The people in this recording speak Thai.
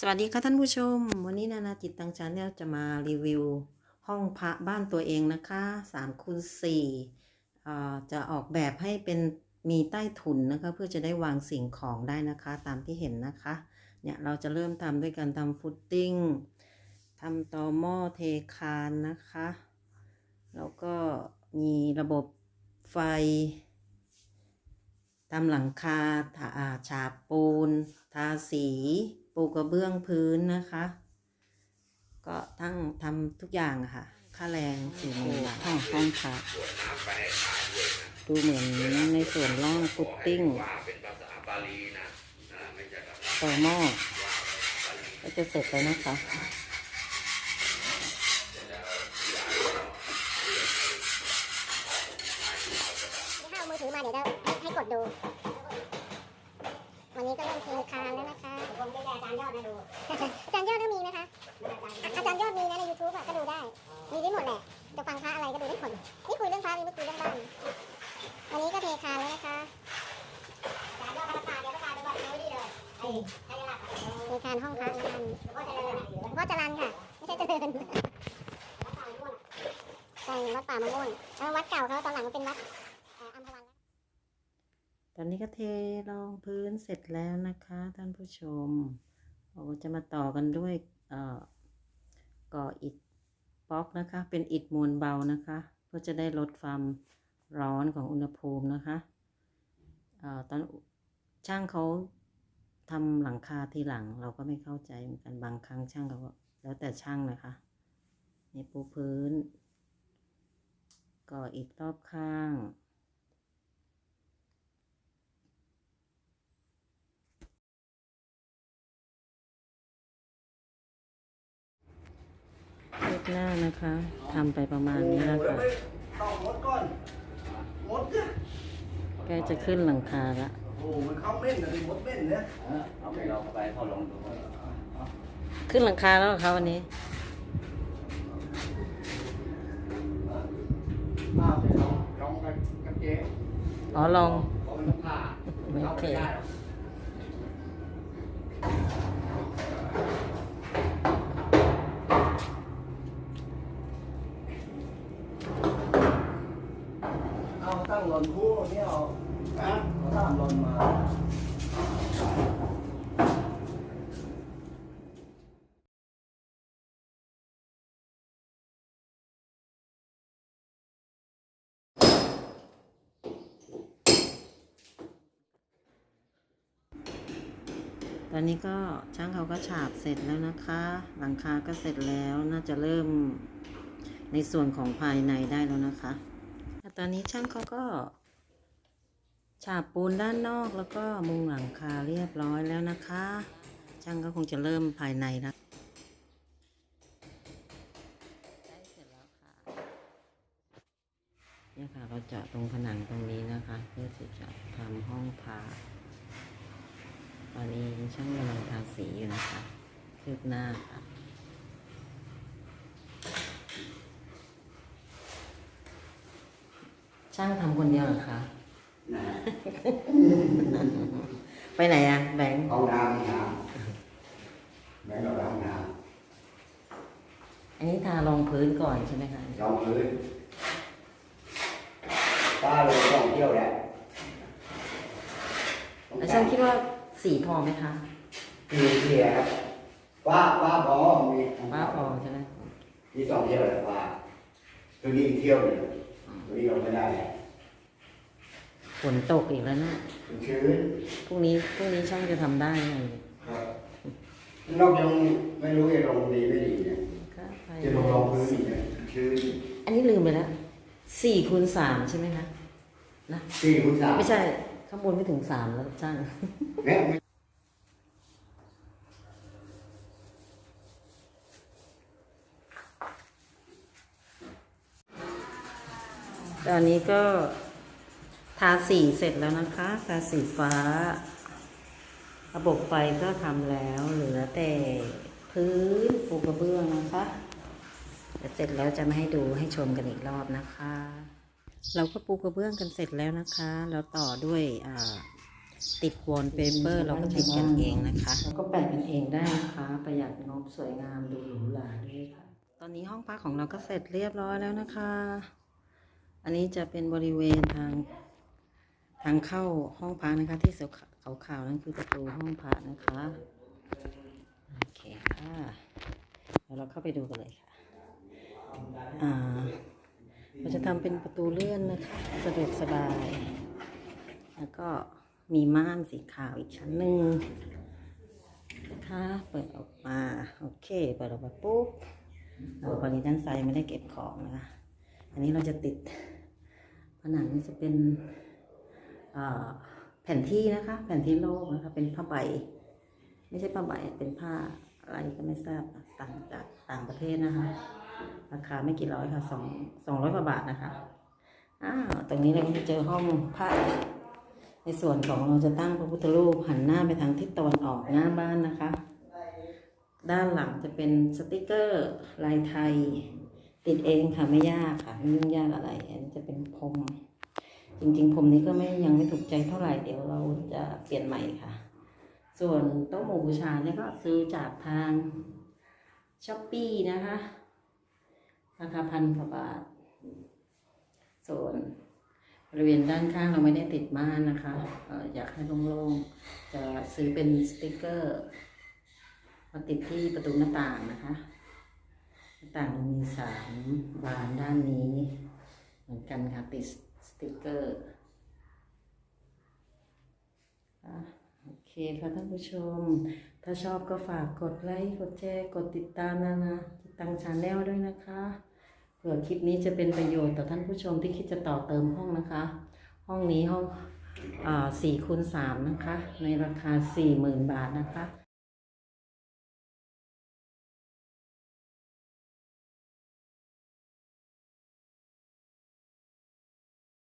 สวัสดีค่ะท่านผู้ชม วันนี้นานาจิตตังชาแนลจะมารีวิว ห้องพระบ้านตัวเองนะคะ3คูณ4จะออกแบบให้เป็นมีใต้ถุนนะคะ เพื่อจะได้วางสิ่งของได้นะคะตามที่เห็นนะคะ เนี่ยเราจะเริ่มทำด้วยการทำฟุตติ้งทำตอหม้อเทคานนะคะ แล้วก็มีระบบไฟทำหลังคาทาอ่าฉาบปูน ทาสี ปูกระเบื้องพื้นนะคะ ก็ทั้งทำทุกอย่างอะค่ะ ค่าแรงสี่หมื่นบาทห้องห้องพักดูเหมือนในส่วนล่างฟุตติ้งว่าเป็นภาษาบาลีนะนะไม่ใช่ภาษาต่อหม้อก็จะเสร็จแล้วนะคะถ้าเอามือถือมาเดี๋ยวจะให้กดดู วันนี้ก็เริ่มเทคานแล้วนะคะผมจะอาจารย์ยอดนะดู อาจารย์ยอดก็มีนะคะ อาจารย์ยอดมีนะในยูทูบอะก็ดูได้ มีได้หมดแหละ จะฟังพระอะไรก็ดูได้หมด นี่คุยเรื่องพระนี่ไม่คุยเรื่องบ้าน วันนี้ก็เทคานแล้วนะคะอาจารย์ยอดพระตาเดี๋ยวพระตาจะบอกดูดีเลยเทคานห้องพระแล้วกันพ่อจรันค่ะ ไม่ใช่เจริญใช่วัดป่ามะม่วงวัดเก่าเขาตอนหลังมันเป็นวัด ตอนนี้ก็เทรองพื้นเสร็จแล้วนะคะท่านผู้ชมเราก็จะมาต่อกันด้วยเอ่อก่ออิฐบล็อกนะคะ เป็นอิฐมวลเบานะคะ เพื่อจะได้ลดความร้อนของอุณหภูมินะคะเอ่อตอนช่างเขาทำหลังคาทีหลังเราก็ไม่เข้าใจเหมือนกันบางครั้งช่างเขาแล้วแต่ช่างนะคะนี่ปูพื้นก่ออิฐรอบข้าง หน้านะคะทำไปประมาณนี้แล้วค่ะต้องมดก่อนมดเนี่ยใกล้จะขึ้นหลังคาละโอ้โหมันเข้าเม่นนะดิมดเม่นเนี่ยเอาไปลองไปเขาลองดูขึ้นหลังคาแล้วเหรอคะวันนี้ป้าไปลองลองกันกับเจ๊อ๋อลองเขาเป็นผ้าโอเค ข้าไม่ได้หร อนคู่เนี่ยเอานะเอาตั้งหล่นมาตอนนี้ก็ช่างเขาก็ฉาบเสร็จแล้วนะคะ หลังคาก็เสร็จแล้วน่าจะเริ่มในส่วนของภายในได้แล้วนะคะ ตอนนี้ช่างเขาก็ ฉาบปูนด้านนอกแล้วก็มุงหลังคาเรียบร้อยแล้วนะคะ ช่างก็คงจะเริ่มภายในแล้วเสร็จแล้วค่ะเนี่ยค่ะเราเจาะตรงผนังตรงนี้นะคะ เพื่อที่จะทำห้องผ่าตอนนี้ช่างกำลังทาสีอยู่นะคะคืบหน้าค่ะ ช่างทำคนเดียวเหรอคะ นะไปไหนอะแบงค์ห้องน้ำห้องน้ำแม่เราห้องน้อันนี้ทารองพื้นก่อนใช่ไหมคะำรองพื้นป้าเลยต้องเที่ยวแหละแล้วช่างคิดว่าสีพอไหมคะปีเที่ยวครับป้าป้าพอมีว่าพอใช่ไหมมีสองเที่ยวแหละป้าตัวนี้อีกเที่ยวหนึ่งตั วนี้เราไม่ได้ฝนตกอีกแล้วนะมันชื้นพรุ่งนี้พรุ่งนี้ช่างจะทำได้ไงครับนอกยังไม่รู้จะลงดีไม่ดีเนี่ยก็ไปจะลงรองพื้นอีกเนี่ยชื้นอันนี้ลืมไปแล้วสี่คูณสามใช่ไหมคะนะสี่คูณสามไม่ใช่ข้างบนไม่ถึงสามแล้วช่าง เนี่ย ตอนนี้ก็ทาสีเสร็จแล้วนะคะ ทาสีฟ้า ระบบไฟก็ทำแล้วเหลือแต่พื้นปูกระเบื้องนะคะเดี๋ยวเสร็จแล้วจะมาให้ดูให้ชมกันอีกรอบนะคะ เราก็ปูกระเบื้องกันเสร็จแล้วนะคะ แล้วต่อด้วยอ่าติดวอลเปเปอร์เราก็ติดกันเองนะคะเราก็แปะกันเองได้นะคะ ประหยัดงบสวยงามดูหรูหราด้วยค่ะ ตอนนี้ห้องพักของเราก็เสร็จเรียบร้อยแล้วนะคะ อันนี้จะเป็นบริเวณทางทางเข้าห้องพักนะคะ ที่สีขาวนั่นคือประตูห้องพักนะคะโอเคค่ะเดี๋ยวเราเข้าไปดูกันเลยค่ะอ่าเราจะทำเป็นประตูเลื่อนนะคะสะดวกสบาย แล้วก็มีม่านสีขาวอีกชั้นหนึ่งนะคะเปิดออกมา โอเค เปิดออกมาปุ๊บเอาตอนนี้ด้านซ้ายไม่ได้เก็บของนะคะ อันนี้เราจะติดผนังจะเป็นแผ่นที่นะคะ แผ่นที่โลกนะคะ เป็นผ้าใบ ไม่ใช่ผ้าใบ เป็นผ้าอะไรก็ไม่ทราบต่างจากต่างประเทศนะคะ ราคาไม่กี่ร้อยค่ะสองสองร้อยกว่าบาทนะคะอ้าวตรงนี้เราก็จะเจอห้องพระในส่วนของเราจะตั้งพระพุทธรูปหันหน้าไปทางทิศตะวันออกหน้าบ้านนะคะ ด้านหลังจะเป็นสติกเกอร์ลายไทย ติดเองค่ะไม่ยากค่ะไม่ยุ่งยากอะไร อันนี้จะเป็นพรมจริงๆพรมนี้ก็ไม่ยังไม่ถูกใจเท่าไหร่เดี๋ยวเราจะเปลี่ยนใหม่ค่ะ ส่วนโต๊ะหมู่บูชาเนี่ยก็ซื้อจากทางช้อปปี้นะคะราคาพันกว่าบาท ส่วนบริเวณด้านข้างเราไม่ได้ติดม่านนะคะออยากให้โล่งๆ จะซื้อเป็นสติกเกอร์ มาติดที่ประตูหน้าต่างนะคะ ต่างมีสามบานด้านนี้ เหมือนกันค่ะติดสติกเกอร์โอเคค่ะท่านผู้ชม ถ้าชอบก็ฝากกดไลค์กดแชร์กดติดตามนะนะติดตามชาแนลด้วยนะคะเผื่อคลิปนี้จะเป็นประโยชน์ต่อท่านผู้ชมที่คิดจะต่อเติมห้องนะคะ ห้องนี้ห้องอ่าสี่คูณสามนะคะ ในราคาสี่หมื่นบาทนะคะ